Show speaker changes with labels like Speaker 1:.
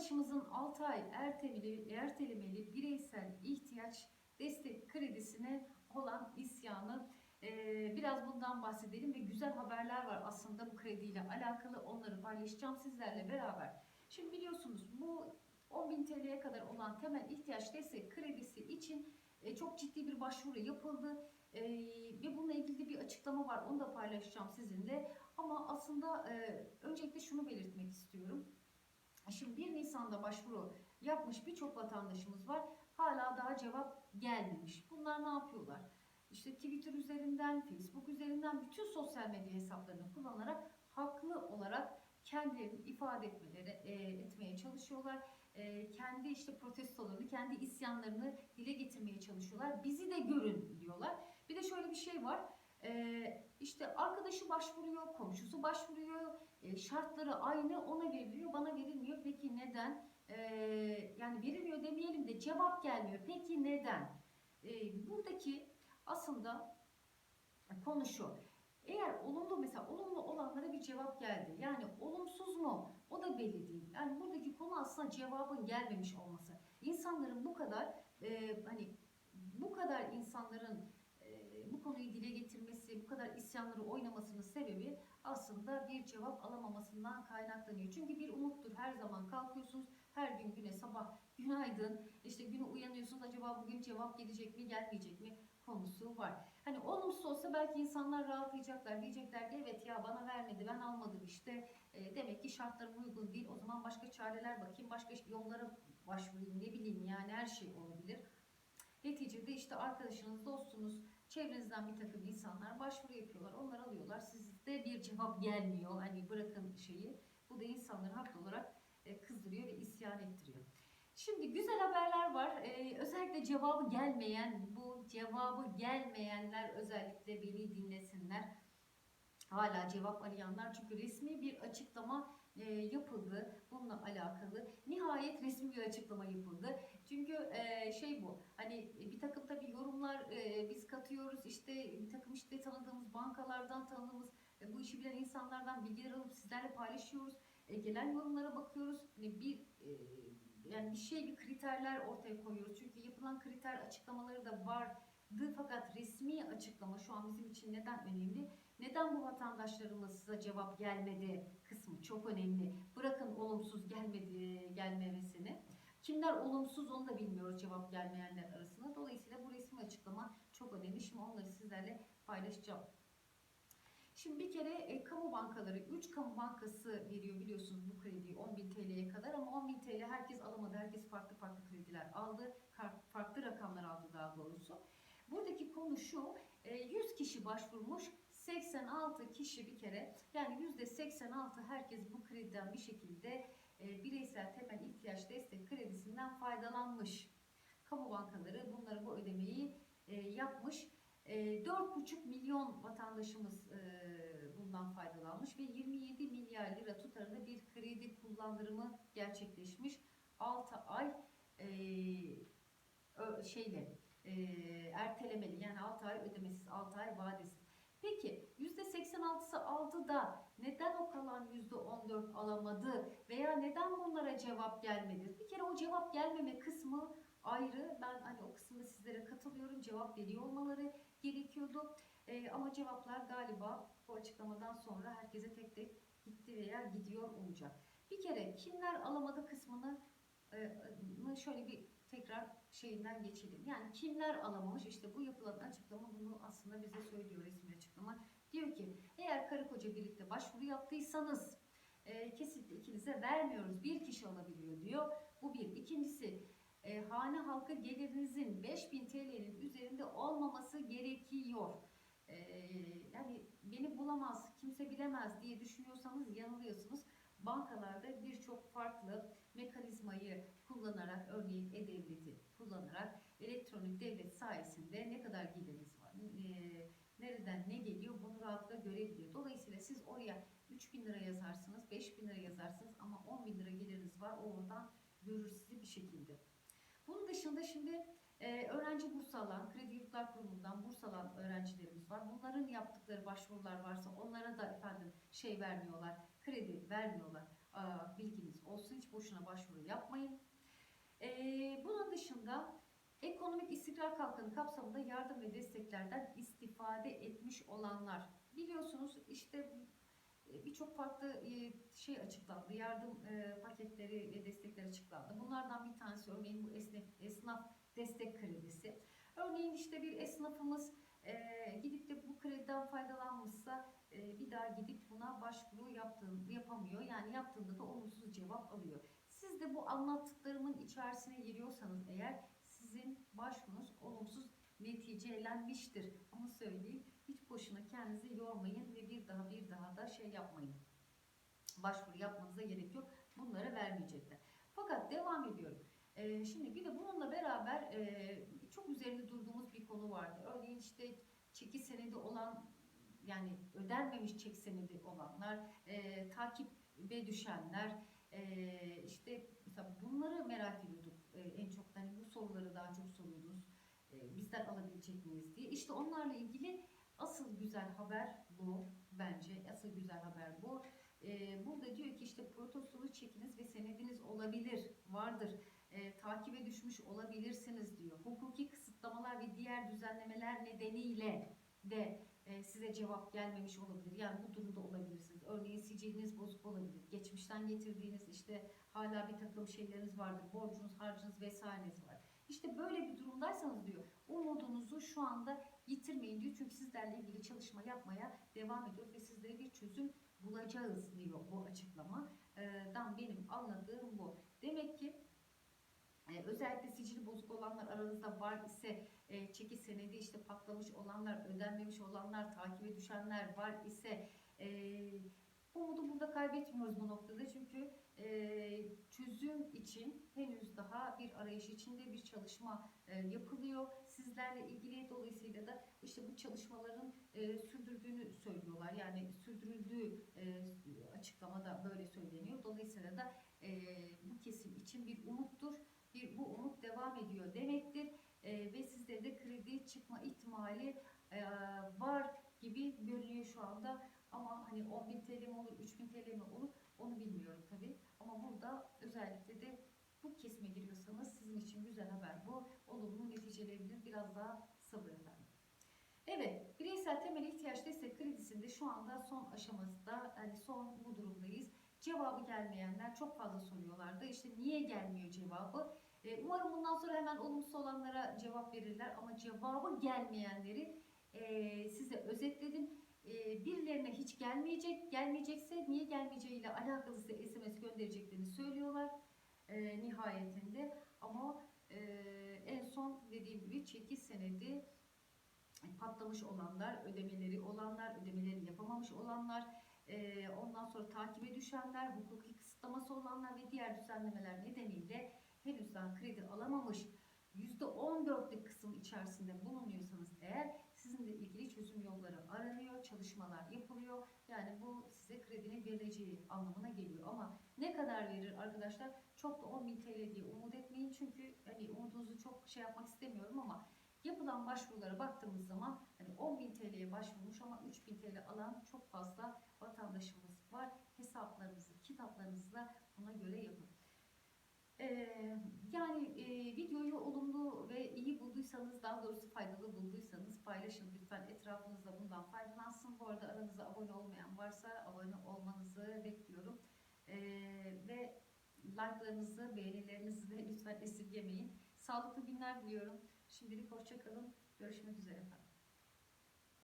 Speaker 1: Vatandaşımızın 6 ay ertelemeli, ertelemeli bireysel ihtiyaç destek kredisine olan isyanı Ee, biraz bundan bahsedelim ve güzel haberler var aslında bu krediyle alakalı onları paylaşacağım sizlerle beraber. Şimdi biliyorsunuz bu 10.000 TL'ye kadar olan temel ihtiyaç destek kredisi için e, çok ciddi bir başvuru yapıldı E, ve bununla ilgili bir açıklama var onu da paylaşacağım sizinle. Ama aslında e, öncelikle şunu belirtmek istiyorum. Şimdi 1 Nisan'da başvuru yapmış birçok vatandaşımız var. Hala daha cevap gelmemiş. Bunlar ne yapıyorlar? İşte Twitter üzerinden, Facebook üzerinden bütün sosyal medya hesaplarını kullanarak haklı olarak kendilerini ifade etmeleri e, etmeye çalışıyorlar. E, kendi işte protestolarını, kendi isyanlarını dile getirmeye çalışıyorlar. Bizi de görün diyorlar. Bir de şöyle bir şey var. E, işte arkadaşı başvuruyor, komşusu başvuruyor, e, şartları aynı ona veriliyor, bana verilmiyor. Peki neden? E, yani verilmiyor demeyelim de cevap gelmiyor. Peki neden? E, buradaki aslında konu şu. Eğer olumlu mesela olumlu olanlara bir cevap geldi. Yani olumsuz mu? O da belli değil. Yani buradaki konu aslında cevabın gelmemiş olması. İnsanların bu kadar e, hani bu kadar insanların konuyu dile getirmesi, bu kadar isyanları oynamasının sebebi aslında bir cevap alamamasından kaynaklanıyor. Çünkü bir umuttur. Her zaman kalkıyorsunuz. Her gün güne sabah günaydın. işte güne uyanıyorsunuz. Acaba bugün cevap gelecek mi, gelmeyecek mi? konusu var. Hani olumsuz olsa belki insanlar rahatlayacaklar. Diyecekler ki evet ya bana vermedi ben almadım işte. E, demek ki şartlarım uygun değil. O zaman başka çareler bakayım. Başka yollara başvurayım ne bileyim yani her şey olabilir. Neticede işte arkadaşınız, dostunuz, çevrenizden bir takım insanlar başvuru yapıyorlar. Onlar alıyorlar. Sizde bir cevap gelmiyor. Hani bırakın şeyi. Bu da insanları haklı olarak e, kızdırıyor ve isyan ettiriyor. Şimdi güzel haberler var. Ee, özellikle cevabı gelmeyen, bu cevabı gelmeyenler özellikle beni dinlesinler. Hala cevap arayanlar çünkü resmi bir açıklama e, yapıldı bununla alakalı. Nihayet resmi bir açıklama yapıldı. Çünkü e, şey bu hani bir takım tabii yorumlar e, biz katıyoruz işte bir takım işte tanıdığımız bankalardan tanıdığımız e, bu işi bilen insanlardan bilgiler alıp sizlerle paylaşıyoruz. E, gelen yorumlara bakıyoruz. Hani bir e, yani bir şey bir kriterler ortaya koyuyoruz. Çünkü yapılan kriter açıklamaları da vardı fakat resmi açıklama şu an bizim için neden önemli? Neden bu vatandaşlarımıza cevap gelmedi kısmı çok önemli. Bırakın olumsuz gelmedi gelmemesini. Kimler olumsuz onu da bilmiyoruz cevap gelmeyenler arasında. Dolayısıyla bu resmi açıklama çok önemli. Şimdi onları sizlerle paylaşacağım. Şimdi bir kere e, kamu bankaları 3 kamu bankası veriyor biliyorsunuz bu krediyi 10.000 TL'ye kadar ama 10.000 TL herkes alamadı. Herkes farklı farklı krediler aldı. Farklı rakamlar aldı daha doğrusu. Buradaki konu şu 100 kişi başvurmuş 86 kişi bir kere yani %86 herkes bu krediden bir şekilde e, bireysel temel ihtiyaç destek kredisinden faydalanmış. Kamu bankaları bunları bu ödemeyi e, yapmış. 4,5 milyon vatandaşımız bundan faydalanmış ve 27 milyar lira tutarında bir kredi kullandırımı gerçekleşmiş. 6 ay şeyle ertelemeli yani 6 ay ödemesiz 6 ay vadesiz. Peki %86'sı aldı da neden o kalan %14 alamadı veya neden bunlara cevap gelmedi? Bir kere o cevap gelmeme kısmı ayrı. Ben hani o kısımda sizlere katılıyorum. Cevap veriyor olmaları gerekiyordu. E, ama cevaplar galiba bu açıklamadan sonra herkese tek tek gitti veya gidiyor olacak. Bir kere kimler alamadı kısmını e, şöyle bir tekrar şeyinden geçelim. Yani kimler alamamış? İşte bu yapılan açıklama bunu aslında bize söylüyor resmi açıklama. Diyor ki eğer karı koca birlikte başvuru yaptıysanız e, kesinlikle ikinize vermiyoruz. Bir kişi alabiliyor diyor. Bu bir. İkincisi e, hane halkı gelirinizin 5000 TL'nin üzerinde olmaması gerekiyor. E, yani beni bulamaz, kimse bilemez diye düşünüyorsanız yanılıyorsunuz. Bankalarda birçok farklı mekanizmayı kullanarak, örneğin e-devleti kullanarak elektronik devlet sayesinde ne kadar geliriniz var, e, nereden ne geliyor bunu rahatlıkla görebiliyor. Dolayısıyla siz oraya 3000 lira yazarsınız, 5000 lira yazarsınız ama 10 bin lira geliriniz var. O oradan görür sizi bir şekilde. Bunun dışında şimdi e, öğrenci burs alan, Kredi Yurtlar Kurumu'ndan burs alan öğrencilerimiz var. Bunların yaptıkları başvurular varsa onlara da efendim şey vermiyorlar, kredi vermiyorlar. Aa, bilginiz olsun. Hiç boşuna başvuru yapmayın. Ee, bunun dışında ekonomik istikrar kalkanı kapsamında yardım ve desteklerden istifade etmiş olanlar. Biliyorsunuz işte e, birçok farklı e, şey açıklandı. Yardım e, paketleri ve destekler açıklandı. Bunlardan bir tanesi örneğin bu esnaf, esnaf destek kredisi. Örneğin işte bir esnafımız e, gidip de bu krediden faydalanmışsa e, bir daha gidip buna başvuru yaptığın, yapamıyor. Yani yaptığında da olumsuz cevap alıyor. Siz de bu anlattıklarımın içerisine giriyorsanız eğer sizin başvurunuz olumsuz neticelenmiştir. Onu söyleyeyim. Hiç boşuna kendinizi yormayın ve bir daha bir daha da şey yapmayın. Başvuru yapmanıza gerek yok. Bunlara vermeyecekler. Fakat devam ediyorum. Ee, şimdi bir de bununla beraber e, çok üzerinde durduğumuz bir konu vardı. Örneğin işte çeki senedi olan yani ödenmemiş çek senedi olanlar, e, takibe düşenler, e, işte mesela bunları merak ediyorduk e, en çok. Hani bu soruları daha çok soruyordunuz. E, bizden alabilecek miyiz diye. İşte onlarla ilgili asıl güzel haber bu bence. Asıl güzel haber bu. E, burada diyor ki işte protostolu çekiniz ve senediniz olabilir, vardır. E, takibe düşmüş olabilirsiniz diyor. Hukuki kısıtlamalar ve diğer düzenlemeler nedeniyle de e, size cevap gelmemiş olabilir. Yani bu durumda olabilirsiniz. Örneğin siciliniz bozuk olabilir. Geçmişten getirdiğiniz işte hala bir takım şeyleriniz vardır. Borcunuz, harcınız vesaireniz var. İşte böyle bir durumdaysanız diyor umudunuzu şu anda yitirmeyin diyor. Çünkü sizlerle ilgili çalışma yapmaya devam ediyoruz ve sizlere bir çözüm bulacağız diyor bu açıklamadan benim anladığım bu. Demek ki e, özellikle sicili bozuk olanlar aranızda var ise e, çeki senedi işte patlamış olanlar, ödenmemiş olanlar, takibe düşenler var ise e, umudu burada kaybetmiyoruz bu noktada çünkü e, çözüm için henüz daha bir arayış içinde bir çalışma e, yapılıyor. Sizlerle ilgili dolayısıyla da işte bu çalışmaların e, sürdürdüğünü söylüyorlar. Yani sürdürüldüğü e, açıklamada böyle söyleniyor. Dolayısıyla da e, bu kesim için bir umuttur. Bir bu umut devam ediyor demektir. E, ve sizde de kredi çıkma ihtimali e, var gibi görünüyor şu anda. Ama hani 10.000 TL mi olur, 3.000 TL mi olur onu bilmiyorum tabii. Ama burada özellikle de bu kesime giriyorsanız sizin için güzel haber bu. Olumlu neticeleyebilir. Biraz daha sabır efendim. Evet, bireysel temel ihtiyaç destek kredisinde şu anda son aşamasında, yani son bu durumdayız. Cevabı gelmeyenler çok fazla soruyorlardı. İşte niye gelmiyor cevabı? E, umarım bundan sonra hemen olumsuz olanlara cevap verirler ama cevabı gelmeyenleri e, size özetledim. E, birilerine hiç gelmeyecek, gelmeyecekse niye gelmeyeceğiyle alakalı size SMS göndereceklerini söylüyorlar e, nihayetinde. Ama e, en son dediğim gibi çeki senedi patlamış olanlar, ödemeleri olanlar, ödemeleri yapamamış olanlar, e, ondan sonra takibe düşenler, hukuki kısıtlaması olanlar ve diğer düzenlemeler nedeniyle henüz daha kredi alamamış %14'lük kısım içerisinde bulunuyorsanız eğer sizinle ilgili çözüm yolları aranıyor, çalışmalar yapılıyor. Yani bu size kredinin verileceği anlamına geliyor. Ama ne kadar verir arkadaşlar? Çok da 10.000 TL diye umut etmeyin. Çünkü hani umudunuzu çok şey yapmak istemiyorum ama yapılan başvurulara baktığımız zaman hani 10.000 TL'ye başvurmuş ama 3.000 TL alan çok fazla vatandaşımız var. Hesaplarınızı, kitaplarınızı buna göre yapın. Ee, yani e, videoyu olumlu ve iyi bulduysanız, daha doğrusu faydalı bulduysanız paylaşın lütfen. Etrafınızda bundan faydalansın. Bu arada aranızda abone olmayan varsa abone olmanızı bekliyorum. Ee, ve like'larınızı, beğenilerinizi de lütfen esirgemeyin. Sağlıklı günler diliyorum. Şimdilik hoşçakalın. Görüşmek üzere efendim.